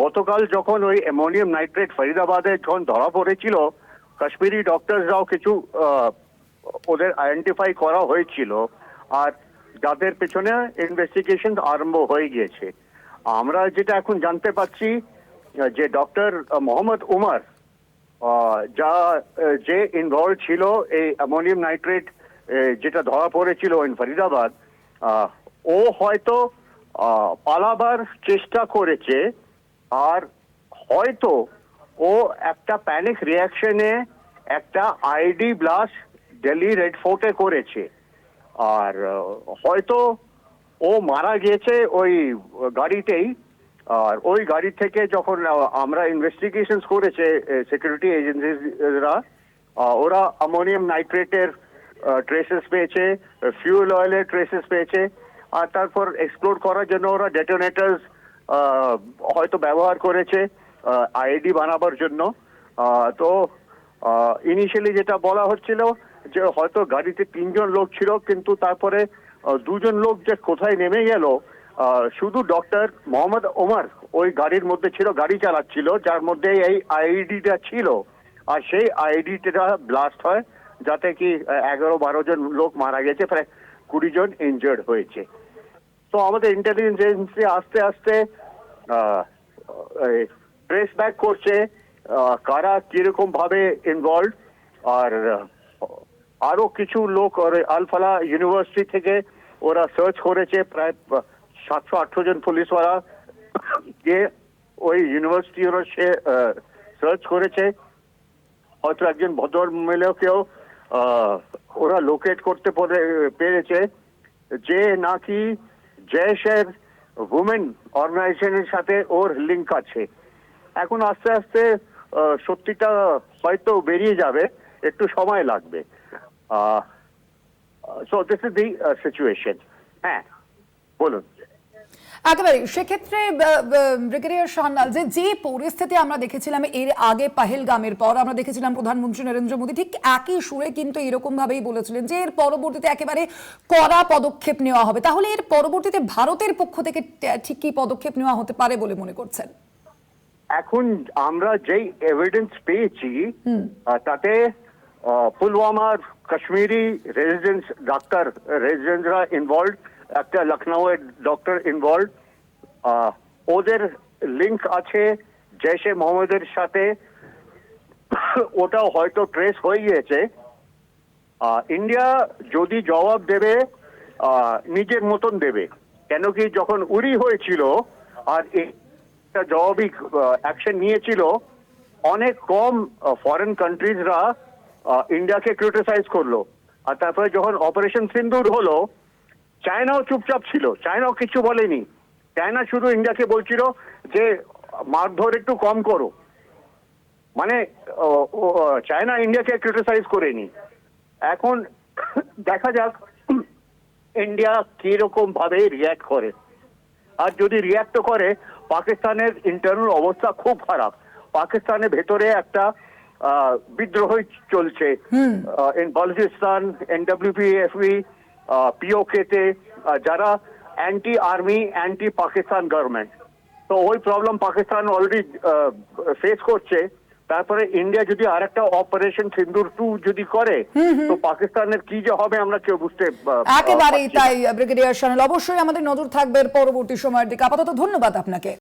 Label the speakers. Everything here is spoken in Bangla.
Speaker 1: গতকাল যখন ওই অ্যামোনিয়াম নাইট্রেট ফরিদাবাদে যখন ধরা পড়েছিল, কাশ্মীরি ডক্টরসরাও কিছু ওদের আইডেন্টিফাই করা হয়েছিল। আর যাদের পেছনে ইনভেস্টিগেশন আরম্ভ হয়ে গিয়েছে। আমরা যেটা এখন জানতে পাচ্ছি, যে ডক্টর মোহাম্মদ উমর যা, যে ইনভলভ ছিল এই অ্যামোনিয়াম নাইট্রেট যেটা ধরা পড়েছিল ইন ফরিদাবাদ ও হয়তো পালাবার চেষ্টা করেছে আর হয়তো ও একটা প্যানিক রিয়াকশনে একটা আইডি ব্লাস্ট দিল্লি রেড ফোর্টে করেছে। আর হয়তো ও মারা গিয়েছে ওই গাড়িতেই। আর ওই গাড়ি থেকে যখন আমরা ইনভেস্টিগেশন করেছে সিকিউরিটি এজেন্সিরা ওরা অ্যামোনিয়াম নাইট্রেটের ট্রেসেস পেয়েছে ফিউল অয়েলের ট্রেসেস পেয়েছে। আর তারপর এক্সপ্লোর করার জন্য ওরা ডেটোনেটার্স হয়তো ব্যবহার করেছে আইডি বানাবার জন্য। তো ইনিশিয়ালি যেটা বলা হচ্ছিল যে হয়তো গাড়িতে তিনজন লোক ছিল, কিন্তু তারপরে দুজন লোক যে কোথায় নেমে গেল শুধু ডক্টর মোহাম্মদ ওমর ওই গাড়ির মধ্যে ছিল, গাড়ি চালাচ্ছিল, যার মধ্যে এই আইডিটা ছিল। আর সেই আইডিটা ব্লাস্ট হয়, যাতে কি, এগারো বারো জন লোক মারা গেছে, প্রায় কুড়ি জন ইনজার্ড হয়েছে। তো আমাদের ইন্টেলিজেন্স এজেন্সি আস্তে আস্তে ট্রেস ব্যাক করছে কারা কীরকম ভাবে ইনভলভ আর আরও কিছু লোক আলফালা ইউনিভার্সিটি থেকে ওরা সার্চ করেছে প্রায় সাতশো আটশো জন পুলিশওয়ালা। যে ওই ইউনিভার্সিটি ওরা সে সার্চ করেছে। হয়তো একজন ভদ্র আহ, ওরা লোকেট করতে পরে- পেরেছে। যে নাকি জেশের উমেন অর্গানাইজেশনের সাথে ওর লিঙ্ক আছে। এখন আস্তে আস্তে সত্যিটা হয়তো বেরিয়ে যাবে, একটু সময় লাগবে। So this is the situation হ্যাঁ বলুন।
Speaker 2: একেবারে সেক্ষেত্রে ব্রিগেডিয়ার শাহনাল যে যে পরিস্থিতি আমরা দেখেছিলাম এর আগে পাহেলগামের পর আমরা দেখেছিলাম প্রধানমন্ত্রী নরেন্দ্র মোদী ঠিক একই সুরে কিন্তু এরকম ভাবেই বলেছিলেন যে এর পরবর্তীতে একেবারে কড়া পদক্ষেপ নেওয়া হবে। তাহলে এর পরবর্তীতে ভারতের পক্ষ থেকে ঠিক কি পদক্ষেপ নেওয়া হতে পারে বলে মনে করছেন?
Speaker 1: এখন আমরা যেই এভিডেন্স পেয়েছি তাতে পুলওয়ামার কাশ্মীরি রেসিডেন্স ডাক্তার রেসিডেন্টরা ইনভলভ একটা লখনৌয়ের ডক্টর ইনভলভ ওদের লিঙ্ক আছে জেশে মোহাম্মদের সাথে। ওটাও হয়তো ট্রেস হয়ে গিয়েছে। ইন্ডিয়া যদি জবাব দেবে নিজের মতন দেবে। কেন কি যখন উরি হয়েছিল আর একটা জবাবই অ্যাকশন নিয়েছিল, অনেক কম ফরেন কান্ট্রিজরা ইন্ডিয়াকে ক্রিটিসাইজ করল। আর তারপরে যখন অপারেশন সিন্দুর হলো চায়নাও চুপচাপ ছিল চায়নাও কিছু বলেনি। চায়না শুধু ইন্ডিয়াকে বলছিল যে মারধর একটু কম করো। মানে চায়না ইন্ডিয়াকে ক্রিটিসাইজ করেনি। এখন দেখা যাক ইন্ডিয়া কীরকম ভাবে রিয়াক্ট করে। আর যদি রিয়াক্ট করে পাকিস্তানের ইন্টারনাল অবস্থা খুব খারাপ। পাকিস্তানের ভেতরে একটা আহ, বিদ্রোহ চলছে। ইন বালুচিস্তান এনডব্লিউপিএফবি পিওকে তে যারা anti army anti Pakistan government তো ওই প্রবলেম পাকিস্তান অলরেডি ফেস করছে। তারপরে ইন্ডিয়া যদি আরেকটা অপারেশন সিন্দুর টু যদি করে তো পাকিস্তানের কি যে হবে আমরা কেউ বুঝতে
Speaker 2: একেবারেই তাই ব্রিগেডিয়ার শাহনাল অবশ্যই আমাদের নজর থাকবে পরবর্তী সময়ের দিকে। আপাতত ধন্যবাদ আপনাকে।